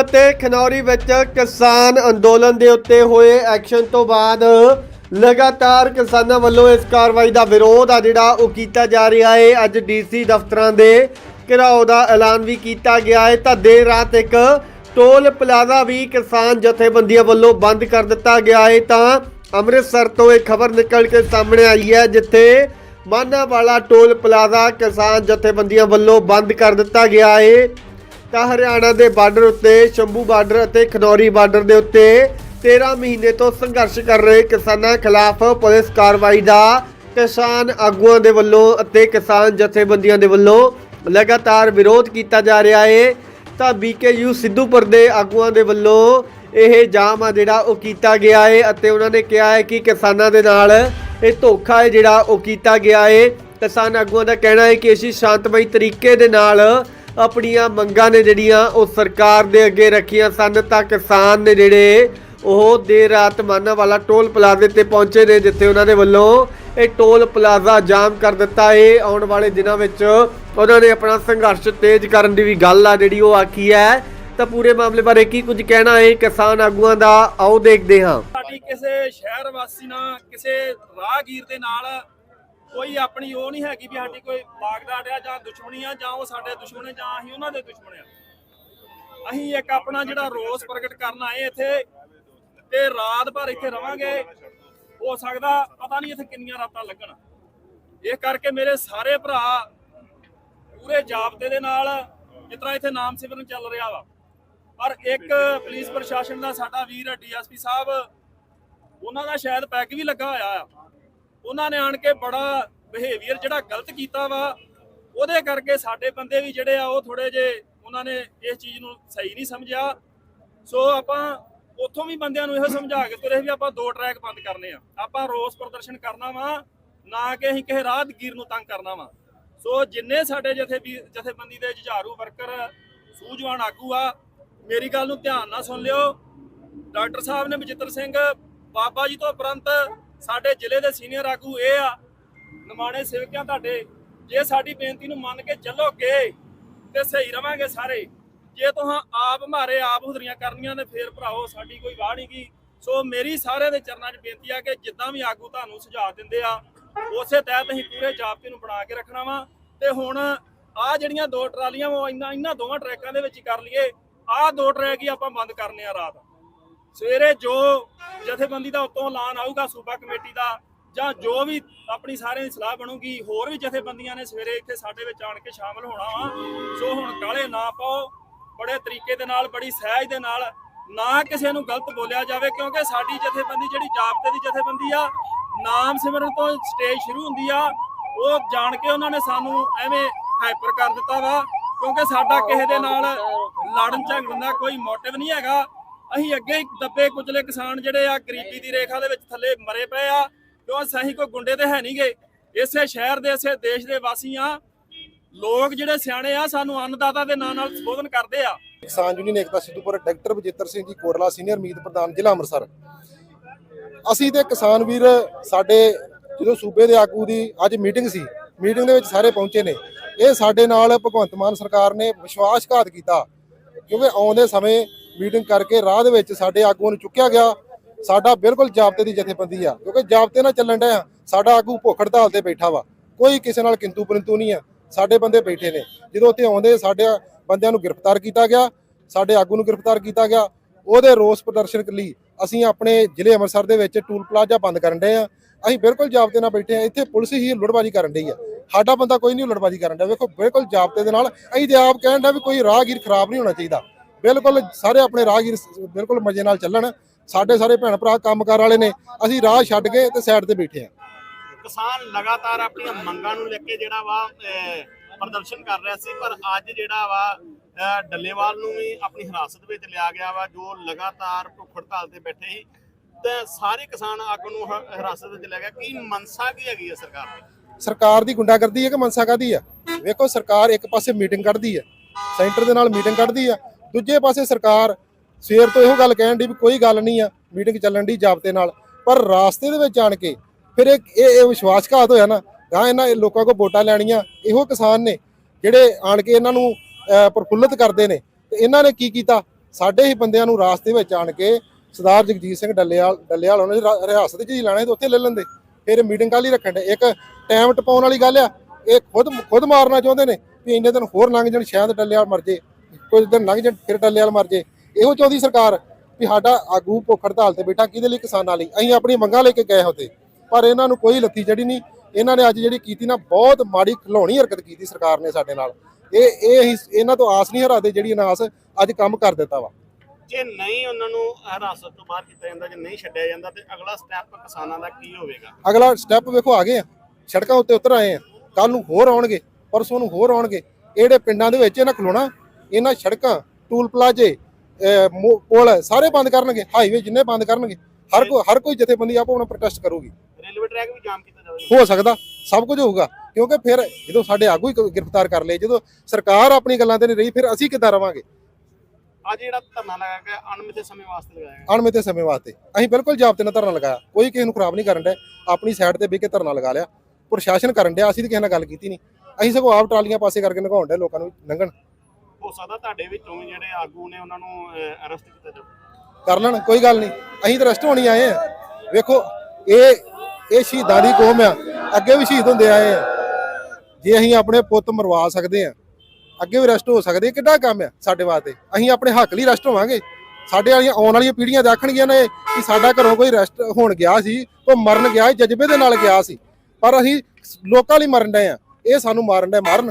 ਅਤੇ ਖਨੌਰੀ ਵਿੱਚ ਕਿਸਾਨ ਅੰਦੋਲਨ ਦੇ ਉੱਤੇ ਹੋਏ ਐਕਸ਼ਨ ਤੋਂ ਬਾਅਦ ਲਗਾਤਾਰ ਕਿਸਾਨਾਂ ਵੱਲੋਂ ਇਸ ਕਾਰਵਾਈ ਦਾ ਵਿਰੋਧ ਆ ਜਿਹੜਾ ਉਹ ਕੀਤਾ ਜਾ ਰਿਹਾ ਹੈ। ਅੱਜ ਡੀਸੀ ਦਫ਼ਤਰਾਂ ਦੇ ਘਿਰਾਓ ਦਾ ਐਲਾਨ ਵੀ ਕੀਤਾ ਗਿਆ ਹੈ। ਤਾਂ ਦੇਰ ਰਾਤ ਇੱਕ ਟੋਲ ਪਲਾਜ਼ਾ ਵੀ ਕਿਸਾਨ ਜਥੇਬੰਦੀਆਂ ਵੱਲੋਂ ਬੰਦ ਕਰ ਦਿੱਤਾ ਗਿਆ ਹੈ। ਤਾਂ ਅੰਮ੍ਰਿਤਸਰ ਤੋਂ ਇਹ ਖਬਰ ਨਿਕਲ ਕੇ ਸਾਹਮਣੇ ਆਈ ਹੈ, ਜਿੱਥੇ ਮਾਨਾ ਵਾਲਾ ਟੋਲ ਪਲਾਜ਼ਾ ਕਿਸਾਨ ਜਥੇਬੰਦੀਆਂ ਵੱਲੋਂ ਬੰਦ ਕਰ ਦਿੱਤਾ ਗਿਆ ਹੈ। ਤਾਂ ਹਰਿਆਣਾ ਦੇ ਬਾਰਡਰ ਉੱਤੇ, ਸ਼ੰਭੂ ਬਾਰਡਰ ਅਤੇ ਖਨੌਰੀ ਬਾਰਡਰ ਦੇ ਉੱਤੇ 13 ਮਹੀਨੇ ਤੋਂ ਸੰਘਰਸ਼ ਕਰ ਰਹੇ ਕਿਸਾਨਾਂ ਖਿਲਾਫ ਪੁਲਿਸ ਕਾਰਵਾਈ ਦਾ ਕਿਸਾਨ ਆਗੂਆਂ ਦੇ ਵੱਲੋਂ ਅਤੇ ਕਿਸਾਨ ਜਥੇਬੰਦੀਆਂ ਦੇ ਵੱਲੋਂ ਲਗਾਤਾਰ ਵਿਰੋਧ ਕੀਤਾ ਜਾ ਰਿਹਾ ਹੈ ਤਾਂ ਬੀਕੇਯੂ ਸਿੱਧੂਪੁਰ ਦੇ ਆਗੂਆਂ ਦੇ ਵੱਲੋਂ ਇਹ ਜਾਮ ਆ ਜਿਹੜਾ ਉਹ ਕੀਤਾ ਗਿਆ ਹੈ ਅਤੇ ਉਹਨਾਂ ਨੇ ਕਿਹਾ ਹੈ ਕਿ ਕਿਸਾਨਾਂ ਦੇ ਨਾਲ ਇਹ ਧੋਖਾ ਹੈ ਜਿਹੜਾ ਉਹ ਕੀਤਾ ਗਿਆ ਹੈ ਕਿਸਾਨ ਆਗੂਆਂ ਦਾ ਕਹਿਣਾ ਹੈ ਕਿ ਅਸੀਂ ਸ਼ਾਂਤਮਈ ਤਰੀਕੇ ਦੇ ਨਾਲ ਆਪਣੀਆਂ ਮੰਗਾਂ ਨੇ ਜਿਹੜੀਆਂ ਉਹ ਸਰਕਾਰ ਦੇ ਅੱਗੇ ਰੱਖੀਆਂ ਸਨ ਤਾਂ ਕਿਸਾਨ ਨੇ ਜਿਹੜੇ ਉਹ ਦੇਰ ਰਾਤ ਮਾਨਾ ਵਾਲਾ ਟੋਲ ਪਲਾਜ਼ੇ ਤੇ ਪਹੁੰਚੇ ਨੇ ਜਿੱਥੇ ਉਹਨਾਂ ਦੇ ਵੱਲੋਂ ਇਹ ਟੋਲ ਪਲਾਜ਼ਾ ਜਾਮ ਕਰ ਦਿੱਤਾ। ਹੈ ਆਉਣ ਵਾਲੇ ਦਿਨਾਂ ਵਿੱਚ ਉਹਨਾਂ ਨੇ ਆਪਣਾ ਸੰਘਰਸ਼ ਤੇਜ਼ ਕਰਨ ਦੀ ਵੀ ਗੱਲ ਆ ਜਿਹੜੀ ਉਹ ਆਖੀ ਹੈ। ਤਾਂ ਪੂਰੇ ਮਾਮਲੇ ਬਾਰੇ ਕੀ ਕੁਝ ਕਹਿਣਾ ਹੈ? ਕਿਸਾਨ ਆਗੂਆਂ ਦਾ ਆਓ ਦੇਖਦੇ ਹਾਂ। ਸਾਡੀ ਕਿਸੇ ਸ਼ਹਿਰ ਵਾਸੀ ਨਾਲ, ਕਿਸੇ ਰਾਹਗੀਰ ਦੇ ਨਾਲ ਕੋਈ ਆਪਣੀ ਉਹ ਨਹੀਂ ਹੈਗੀ ਵੀ ਸਾਡੀ ਕੋਈ ਲਾਗਡਾਟ ਆ ਜਾਂ ਦੁਸ਼ਮਣੀ ਆ, ਜਾਂ ਉਹ ਸਾਡੇ ਦੁਸ਼ਮਣ ਆ, ਜਾਂ ਅਸੀਂ ਉਹਨਾਂ ਦੇ ਦੁਸ਼ਮਣ ਆ। ਅਸੀਂ ਇੱਕ ਆਪਣਾ ਜਿਹੜਾ ਰੋਸ ਪ੍ਰਗਟ ਕਰਨ ਆਏ ਇੱਥੇ ਤੇ ਰਾਤ ਭਰ ਇੱਥੇ ਰਵਾਂਗੇ, ਹੋ ਸਕਦਾ ਪਤਾ ਨਹੀਂ ਇੱਥੇ ਕਿੰਨੀਆਂ ਰਾਤਾਂ ਲੱਗਣ। ਇਹ ਕਰਕੇ ਮੇਰੇ ਸਾਰੇ ਭਰਾ ਪੂਰੇ ਜਾਬਤੇ ਦੇ ਨਾਲ ਜਿਸ ਤਰ੍ਹਾਂ ਇੱਥੇ ਨਾਮ ਸਿਮਰਨ ਚੱਲ ਰਿਹਾ ਵਾ। ਪਰ ਇੱਕ ਪੁਲਿਸ ਪ੍ਰਸ਼ਾਸਨ ਦਾ ਸਾਡਾ ਵੀਰ ਡੀਐਸਪੀ ਸਾਹਿਬ, ਉਹਨਾਂ ਦਾ ਸ਼ਾਇਦ ਪੈਗ ਵੀ ਲੱਗਾ ਹੋਇਆ ਆ। ਉਹਨਾਂ ਨੇ ਆਣ ਕੇ ਬੜਾ ਬਿਹੇਵੀਅਰ ਜਿਹੜਾ ਗਲਤ ਕੀਤਾ ਵਾ, ਉਹਦੇ ਕਰਕੇ ਸਾਡੇ ਬੰਦੇ ਵੀ ਜਿਹੜੇ ਆ, ਉਹ ਥੋੜੇ ਜੇ ਉਹਨਾਂ ਨੇ ਇਸ ਚੀਜ਼ ਨੂੰ ਸਹੀ ਨਹੀਂ ਸਮਝਿਆ। ਸੋ ਆਪਾਂ ਉੱਥੋਂ ਵੀ ਬੰਦਿਆਂ ਨੂੰ ਇਹੋ ਸਮਝਾ ਕੇ ਤੁਰੇ ਵੀ ਆਪਾਂ ਦੋ ਟਰੈਕ ਬੰਦ ਕਰਨੇ ਆ। ਆਪਾਂ ਰੋਸ ਪ੍ਰਦਰਸ਼ਨ ਕਰਨਾ ਵਾ, ਨਾ ਕਿ ਅਸੀਂ ਕਿਸੇ ਰਾਹਗੀਰ ਨੂੰ ਤੰਗ ਕਰਨਾ ਵਾ। ਸੋ ਜਿੰਨੇ ਸਾਡੇ ਜਥੇ ਜਥੇਬੰਦੀ ਦੇ ਜੁਝਾਰੂ ਵਰਕਰ ਸੂਝਵਾਨ ਆਗੂ ਆ, ਮੇਰੀ ਗੱਲ ਨੂੰ ਧਿਆਨ ਨਾਲ ਸੁਣ ਲਿਓ। ਡਾਕਟਰ ਸਾਹਿਬ ਨੇ ਬਚਿੱਤਰ ਸਿੰਘ, ਬਾਬਾ ਜੀ ਤੋਂ ਉਪਰੰਤ ਸਾਡੇ ਜ਼ਿਲ੍ਹੇ ਦੇ ਸੀਨੀਅਰ ਆਗੂ ਇਹ ਆ, ਨਿਮਾਣੇ ਸੇਵਕਿਆਂ ਤੁਹਾਡੇ, ਜੇ ਸਾਡੀ ਬੇਨਤੀ ਨੂੰ ਮੰਨ ਕੇ ਚੱਲੋਗੇ ਤੇ ਸਹੀ ਰਵਾਂਗੇ ਸਾਰੇ। ਜੇ ਤੁਹਾਂ ਆਪ ਮਾਰੇ, ਆਪ ਹੁਦਰੀਆਂ ਕਰਨੀਆਂ ਨੇ, ਫੇਰ ਭਰਾਓ ਸਾਡੀ ਕੋਈ ਵਾਹ ਨਹੀਂ ਗਈ ਸੋ ਮੇਰੀ ਸਾਰਿਆਂ ਦੇ ਚਰਨਾਂ 'ਚ ਬੇਨਤੀ ਆ ਕਿ ਜਿੱਦਾਂ ਵੀ ਆਗੂ ਤੁਹਾਨੂੰ ਸੁਝਾਅ ਦਿੰਦੇ ਆ, ਉਸੇ ਤਹਿਤ ਅਸੀਂ ਪੂਰੇ ਜਾਬਤੇ ਨੂੰ ਬਣਾ ਕੇ ਰੱਖਣਾ ਵਾ। ਤੇ ਹੁਣ ਆ ਜਿਹੜੀਆਂ ਦੋ ਟਰਾਲੀਆਂ ਉਹ ਇੰਨਾ ਇਹਨਾਂ ਦੋਵਾਂ ਟਰੈਕਾਂ ਦੇ ਵਿੱਚ ਕਰ ਲਈਏ। ਆਹ ਦੋ ਟਰੈਕ ਹੀ ਆਪਾਂ ਬੰਦ ਕਰਨੇ ਆ ਰਾਤ। ਸਵੇਰੇ ਜੋ ਜਥੇਬੰਦੀ ਦਾ ਉਤੋਂ ਐਲਾਨ ਆਊਗਾ ਸੂਬਾ ਕਮੇਟੀ ਦਾ ਜਾਂ ਜੋ ਵੀ ਆਪਣੀ ਸਾਰਿਆਂ ਦੀ ਸਲਾਹ ਬਣੂਗੀ ਹੋਰ ਵੀ ਜਥੇਬੰਦੀਆਂ ਨੇ ਸਵੇਰੇ ਇੱਥੇ ਸਾਡੇ ਵਿੱਚ ਆਣ ਕੇ ਸ਼ਾਮਲ ਹੋਣਾ ਵਾ। ਸੋ ਹੁਣ ਕਾਲੇ ਨਾ ਪਾਓ ਬੜੇ ਤਰੀਕੇ ਦੇ ਨਾਲ ਬੜੀ ਸਹਿਜ ਦੇ ਨਾਲ ਨਾ ਕਿਸੇ ਨੂੰ ਗਲਤ ਬੋਲਿਆ ਜਾਵੇ ਕਿਉਂਕਿ ਸਾਡੀ ਜਥੇਬੰਦੀ ਜਿਹੜੀ ਜਾਬਤੇ ਦੀ ਜਥੇਬੰਦੀ ਆ ਨਾਮ ਸਿਮਰਨ ਤੋਂ ਸਟੇਜ ਸ਼ੁਰੂ ਹੁੰਦੀ ਆ ਉਹ ਜਾਣ ਕੇ ਉਹਨਾਂ ਨੇ ਸਾਨੂੰ ਐਵੇਂ ਹਾਈਪਰ ਕਰ ਦਿੱਤਾ ਵਾ ਕਿਉਂਕਿ ਸਾਡਾ ਕਿਸੇ ਦੇ ਨਾਲ ਲੜਨ ਝਗੜਨ ਦਾ ਕੋਈ ਮੋਟਿਵ ਨਹੀਂ ਹੈਗਾ। ਅਸੀਂ ਅੱਗੇ ਦੱਬੇ ਕੁਚਲੇ ਕਿਸਾਨ ਜਿਹੜੇ ਆ ਗਰੀਬੀ ਦੀ ਰੇਖਾ ਦੇ ਵਿੱਚ ਥੱਲੇ ਮਰੇ ਪਏ ਆ। ਕਿਉਂ ਸਹੀ ਕੋਈ ਗੁੰਡੇ ਤੇ ਹੈ ਨਹੀਂਗੇ। ਇਸੇ ਸ਼ਹਿਰ ਦੇ, ਇਸੇ ਦੇਸ਼ ਦੇ ਵਾਸੀ ਆ। ਲੋਕ ਜਿਹੜੇ ਸਿਆਣੇ ਆ, ਸਾਨੂੰ ਅੰਨਦਾਤਾ ਦੇ ਨਾਂ ਨਾਲ ਸੰਬੋਧਨ ਕਰਦੇ ਆ। Kisan union Ekta Sidhupur doctor Bajittar Singh ji Kotla senior ਮੀਤ ਪ੍ਰਧਾਨ ਜ਼ਿਲ੍ਹਾ ਅੰਮ੍ਰਿਤਸਰ। ਅਸੀਂ ਤੇ ਕਿਸਾਨ ਵੀਰ ਸਾਡੇ ਜਦੋਂ ਸੂਬੇ ਦੇ ਆਗੂ ਦੀ ਅੱਜ ਮੀਟਿੰਗ ਸੀ, ਮੀਟਿੰਗ ਦੇ ਵਿੱਚ ਸਾਰੇ ਪਹੁੰਚੇ ਨੇ। ਇਹ ਸਾਡੇ ਨਾਲ ਭਗਵੰਤ ਮਾਨ ਸਰਕਾਰ ਨੇ ਵਿਸ਼ਵਾਸਘਾਤ ਕੀਤਾ। ਕਿਉਂਕਿ ਆਉਂਦੇ ਸਮੇਂ ਮੀਟਿੰਗ ਕਰਕੇ ਰਾਹ ਦੇ ਵਿੱਚ ਸਾਡੇ ਆਗੂਆਂ ਨੂੰ ਚੁੱਕਿਆ ਗਿਆ। ਸਾਡਾ ਬਿਲਕੁਲ ਜਾਬਤੇ ਦੀ ਜਥੇਬੰਦੀ ਆ, ਕਿਉਂਕਿ ਜਾਬਤੇ ਨਾਲ ਚੱਲਣ ਡਿਆ ਸਾਡਾ ਆਗੂ ਭੁੱਖ ਹੜਤਾਲ ਤੇ ਬੈਠਾ ਵਾ। ਕੋਈ ਕਿਸੇ ਨਾਲ ਕਿੰਤੂ ਪਰੰਤੂ ਨਹੀਂ ਆ। ਸਾਡੇ ਬੰਦੇ ਬੈਠੇ ਨੇ। ਜਦੋਂ ਉੱਥੇ ਆਉਂਦੇ, ਸਾਡੇ ਬੰਦਿਆਂ ਨੂੰ ਗ੍ਰਿਫਤਾਰ ਕੀਤਾ ਗਿਆ, ਸਾਡੇ ਆਗੂ ਨੂੰ ਗ੍ਰਿਫਤਾਰ ਕੀਤਾ ਗਿਆ। ਉਹਦੇ ਰੋਸ ਪ੍ਰਦਰਸ਼ਨ ਲਈ ਅਸੀਂ ਆਪਣੇ ਜ਼ਿਲ੍ਹੇ ਅੰਮ੍ਰਿਤਸਰ ਦੇ ਵਿੱਚ ਟੂਲ ਪਲਾਜ਼ਾ ਬੰਦ ਕਰਨ ਡਏ ਆ। ਅਸੀਂ ਬਿਲਕੁਲ ਜਾਬਤੇ ਨਾਲ ਬੈਠੇ ਆ। ਇੱਥੇ ਪੁਲਿਸ ਹੀ ਲੁੱਟਬਾਜੀ ਕਰਨ ਡਈ ਆ। ਸਾਡਾ ਬੰਦਾ ਕੋਈ ਨਹੀਂ ਲੁੱਟਬਾਜੀ ਕਰਨ ਡਿਆ। ਵੇਖੋ, ਬਿਲਕੁਲ ਜਾਬਤੇ ਦੇ ਨਾਲ ਅਸੀਂ ਤੇ ਆਪ ਕਹਿਣ ਡਿਆ ਵੀ ਕੋਈ ਰਾਹਗੀਰ ਖਰਾਬ ਨਹੀਂ ਹੋਣਾ ਚਾਹੀਦਾ। ਬਿਲਕੁਲ ਸਾਰੇ ਆਪਣੇ ਰਾਹਗੀਰ ਬਿਲਕੁਲ ਮਜ਼ੇ ਨਾਲ ਚੱਲਣ। ਸਾਡੇ ਸਾਰੇ ਭੈਣ ਭਰਾ ਕੰਮਕਾਰ ਵਾਲੇ ਨੇ, ਅਸੀਂ ਰਾਹ ਛੱਡ ਕੇ ਤੇ ਸਾਈਡ ਤੇ ਬੈਠੇ ਆ ਕਿਸਾਨ ਲਗਾਤਾਰ ਆਪਣੀਆਂ ਮੰਗਾਂ ਨੂੰ ਲੈ ਕੇ ਜਿਹੜਾ ਵਾ ਪ੍ਰਦਰਸ਼ਨ ਕਰ ਰਿਹਾ ਸੀ, ਪਰ ਅੱਜ ਜਿਹੜਾ ਵਾ ਡੱਲੇਵਾਲ ਨੂੰ ਵੀ ਆਪਣੀ ਹਿਰਾਸਤ ਵਿੱਚ ਲਿਆ ਗਿਆ ਵਾ, ਜੋ ਲਗਾਤਾਰ ਭੁੱਖ ਹੜਤਾਲ ਤੇ ਬੈਠੇ ਸੀ। ਤੇ ਸਾਰੇ ਕਿਸਾਨ ਆਗੂ ਨੂੰ ਹਿਰਾਸਤ ਵਿੱਚ ਲਿਆ ਗਿਆ ਕੀ ਮਨਸਾ ਕੀ ਹੈਗੀ ਹੈ ਸਰਕਾਰ ਦੀ? ਸਰਕਾਰ ਦੀ ਗੁੰਡਾਗਰਦੀ ਹੈ ਕਿ ਮਨਸਾ ਕਾਦੀ ਆ? ਵੇਖੋ ਸਰਕਾਰ ਇੱਕ ਪਾਸੇ ਮੀਟਿੰਗ ਕੱਢਦੀ ਆ ਸੈਂਟਰ ਦੇ ਨਾਲ ਮੀਟਿੰਗ ਕੱਢਦੀ ਆ ਦੂਜੇ ਪਾਸੇ ਸਰਕਾਰ ਸਵੇਰ ਤੋਂ ਇਹੋ ਗੱਲ ਕਹਿਣ ਦੀ ਵੀ ਕੋਈ ਗੱਲ ਨਹੀਂ ਆ ਮੀਟਿੰਗ ਚੱਲਣ ਦੀ ਜਾਬਤੇ ਨਾਲ। ਪਰ ਰਾਸਤੇ ਦੇ ਵਿੱਚ ਆਣ ਕੇ ਫਿਰ ਇਹ ਇਹ ਵਿਸ਼ਵਾਸਘਾਤ ਹੋਇਆ ਨਾ ਗਾਂ ਇਹਨਾਂ ਲੋਕਾਂ ਕੋ ਵੋਟਾਂ ਲੈਣੀਆਂ ਇਹੋ ਕਿਸਾਨ ਨੇ ਜਿਹੜੇ ਆਣ ਕੇ ਇਹਨਾਂ ਨੂੰ ਅਹ, ਪ੍ਰਫੁੱਲਤ ਕਰਦੇ ਨੇ ਤੇ ਇਹਨਾਂ ਨੇ ਕੀ ਕੀਤਾ? ਸਾਡੇ ਹੀ ਬੰਦਿਆਂ ਨੂੰ ਰਾਸਤੇ ਵਿੱਚ ਆਣ ਕੇ ਸਰਦਾਰ ਜਗਜੀਤ ਸਿੰਘ ਡੱਲੇਵਾਲ ਡੱਲੇਵਾਲ ਉਹਨਾਂ ਦੀ ਰਾ- ਰਿਆਸਤ 'ਚ ਹੀ ਲੈਣਾ ਤੇ ਉੱਥੇ ਲੈ ਲੈਂਦੇ। ਫਿਰ ਮੀਟਿੰਗ ਕਾਲੀ ਰੱਖਣ ਦੇ। ਇੱਕ ਟਾਈਮ ਟਪਾਉਣ ਵਾਲੀ ਗੱਲ ਆ, ਇਹ ਖੁਦ ਖੁਦ ਮਾਰਨਾ ਚਾਹੁੰਦੇ ਨੇ ਵੀ ਇੰਨੇ ਦਿਨ ਹੋਰ ਲੰਘ ਜਾਣ, ਸ਼ਾਇਦ ਡੱਲੇਵਾਲ ਮਰ ਜੇ, ਕੁਝ ਦਿਨ ਲੰਘ ਜਾਣ, ਫਿਰ ਡੱਲੇਵਾਲ ਮਰ ਜੇ। ਇਹੋ ਚਾਹੁੰਦੀ ਸਰਕਾਰ ਵੀ ਸਾਡਾ ਆਗੂ ਭੁੱਖ ਹੜਤਾਲ ਤੇ ਬੈਠਾ, ਕਿਹਦੇ ਲਈ? ਕਿਸਾਨਾਂ ਲਈ। ਅਸੀਂ ਆਪਣੀ ਮੰਗਾਂ ਲੈ ਕੇ ਗਏ ਹੁੰਦੇ ਪਰ ਇਹਨਾਂ ਨੂੰ ਕੋਈ ਲੱਤੀ ਚੜੀ ਨਹੀਂ। ਇਹਨਾਂ ਨੇ ਅੱਜ ਜਿਹੜੀ ਕੀਤੀ ਨਾ, ਬਹੁਤ ਮਾੜੀ ਖਿਲਾਉਣੀ ਹਰਕਤ ਕੀਤੀ ਸਰਕਾਰ ਨੇ ਸਾਡੇ ਨਾਲ। ਇਹ ਇਹ ਅਸੀਂ, ਇਹਨਾਂ ਤੋਂ ਆਸ ਨਹੀਂ ਹਰਾਦੇ ਜਿਹੜੀ ਇਹਨਾਂ ਅੱਜ ਕੰਮ ਕਰ ਦਿੱਤਾ ਵਾ। ਜੇ ਨਹੀਂ ਉਹਨਾਂ ਨੂੰ ਹਿਰਾਸਤ ਤੋਂ ਬਾਹਰ ਕੀਤਾ ਜਾਂਦਾ ਜੇ ਨਹੀਂ ਛੱਡਿਆ ਜਾਂਦਾ ਤੇ ਅਗਲਾ ਸਟੈਪ ਕਿਸਾਨਾਂ ਦਾ ਕੀ ਹੋਵੇਗਾ? ਅਗਲਾ ਸਟੈਪ ਵੇਖੋ ਆ ਗਏ ਆ। ਸੜਕਾਂ ਉੱਤੇ ਉਤਰ ਆਏ ਆ। ਕੱਲ ਨੂੰ ਹੋਰ ਆਉਣਗੇ ਪਰਸੋਂ ਨੂੰ ਹੋਰ ਆਉਣਗੇ। ਇਹ ਜਿਹੜੇ ਪਿੰਡਾਂ ਦੇ ਵਿੱਚ ਇਹਨਾਂ ਖਲੋਣਾ ਇਹਨਾਂ ਸੜਕਾਂ ਟੂਲ ਪਲਾਜੇ ਪੁਲ ਸਾਰੇ ਬੰਦ ਕਰਨਗੇ ਹਾਈਵੇ ਜਿੰਨੇ ਬੰਦ ਕਰਨਗੇ ਹਰ ਕੋਈ ਹਰ ਕੋਈ ਜਥੇਬੰਦੀ ਆਪੋ ਆਪਣਾ ਪ੍ਰੋਟੈਸਟ ਕਰੂਗੀ। ਰੇਲਵੇ ਟਰੈਕ ਵੀ ਜਾਮ ਕੀਤਾ ਜਾਵੇਗਾ। ਹੋ ਸਕਦਾ ਸਭ ਕੁਝ ਹੋਊਗਾ ਕਿਉਂਕਿ ਫਿਰ ਜਦੋਂ ਸਾਡੇ ਆਗੂ ਹੀ ਗ੍ਰਿਫਤਾਰ ਕਰ ਲਏ ਜਦੋਂ ਸਰਕਾਰ ਆਪਣੀ ਗੱਲਾਂ ਤੇ ਨਹੀਂ ਰਹੀ ਫਿਰ ਅਸੀਂ ਕਿੱਦਾਂ ਰਵਾਂਗੇ? ਅੱਜ ਜਿਹੜਾ ਧਰਨਾ ਲਗਾਇਆ ਗਿਆ ਅਣਮਿੱਥੇ ਸਮੇਂ ਵਾਸਤੇ ਲਗਾਇਆ ਗਿਆ। ਅਣਮਿੱਥੇ ਸਮੇਂ ਵਾਸਤੇ। ਅਸੀਂ ਬਿਲਕੁਲ ਜਾਬਤੇ ਨਾਲ ਧਰਨਾ ਲਗਾਇਆ। ਕੋਈ ਕਿਸੇ ਨੂੰ ਖਰਾਬ ਨਹੀਂ ਕਰਨ ਡਿਆ ਆਪਣੀ ਸਾਈਡ ਤੇ ਬਹਿ ਕੇ ਧਰਨਾ ਲਗਾ ਲਿਆ। ਪ੍ਰਸ਼ਾਸਨ ਕਰਨ ਡਿਆ। ਅਸੀਂ ਤਾਂ ਕਿਸੇ ਨਾਲ ਗੱਲ ਕੀਤੀ ਨਹੀਂ। ਅਸੀਂ ਸਗੋਂ ਆਪ ਟਰਾਲੀਆਂ ਪਾਸੇ ਕਰਕੇ ਨਗਾਉਣ ਡਿਆ ਲੋਕਾਂ ਨੂੰ ਲੰਘਣ ਹੋ ਸਕਦਾ ਤੁਹਾਡੇ ਵਿੱਚੋਂ ਜਿਹੜੇ ਆਗੂ ਨੇ ਉਹਨਾਂ ਨੂੰ ਅਰੈਸਟ ਕੀਤਾ ਜਾਵੇ ਕਰ ਲੈਣ। ਕੋਈ ਗੱਲ ਨਹੀਂ। ਅਸੀਂ ਤਾਂ ਰੈਸਟ ਹੋਣੀ ਆਏ ਆ ਵੇਖੋ ਇਹ ਇਹ ਸ਼ਹੀਦਾਂ ਦੀ ਕੌਮ ਆ। ਅੱਗੇ ਵੀ ਸ਼ਹੀਦ ਹੁੰਦੇ ਆਏ ਆ। ਜੇ ਅਸੀਂ ਆਪਣੇ ਪੁੱਤ ਮਰਵਾ ਸਕਦੇ ਆ ਅੱਗੇ ਵੀ ਰੈਸਟ ਹੋ ਸਕਦੇ ਕਿੱਡਾ ਕੰਮ ਆ ਸਾਡੇ ਵਾਸਤੇ? ਅਸੀਂ ਆਪਣੇ ਹੱਕ ਲਈ ਰੈਸਟ ਹੋਵਾਂਗੇ। ਸਾਡੇ ਵਾਲੀਆਂ ਆਉਣ ਵਾਲੀਆਂ ਪੀੜ੍ਹੀਆਂ ਦੇਖਣਗੀਆਂ ਨੇ ਕਿ ਸਾਡਾ ਘਰੋਂ ਕੋਈ ਰੈਸਟ ਹੋਣ ਗਿਆ ਸੀ ਉਹ ਮਰਨ ਗਿਆ ਸੀ, ਜਜ਼ਬੇ ਦੇ ਨਾਲ ਗਿਆ ਸੀ। ਪਰ ਅਸੀਂ ਲੋਕਾਂ ਲਈ ਮਰਨ ਡਏ ਆ ਇਹ ਸਾਨੂੰ ਮਾਰਨ ਡਏ ਮਾਰਨ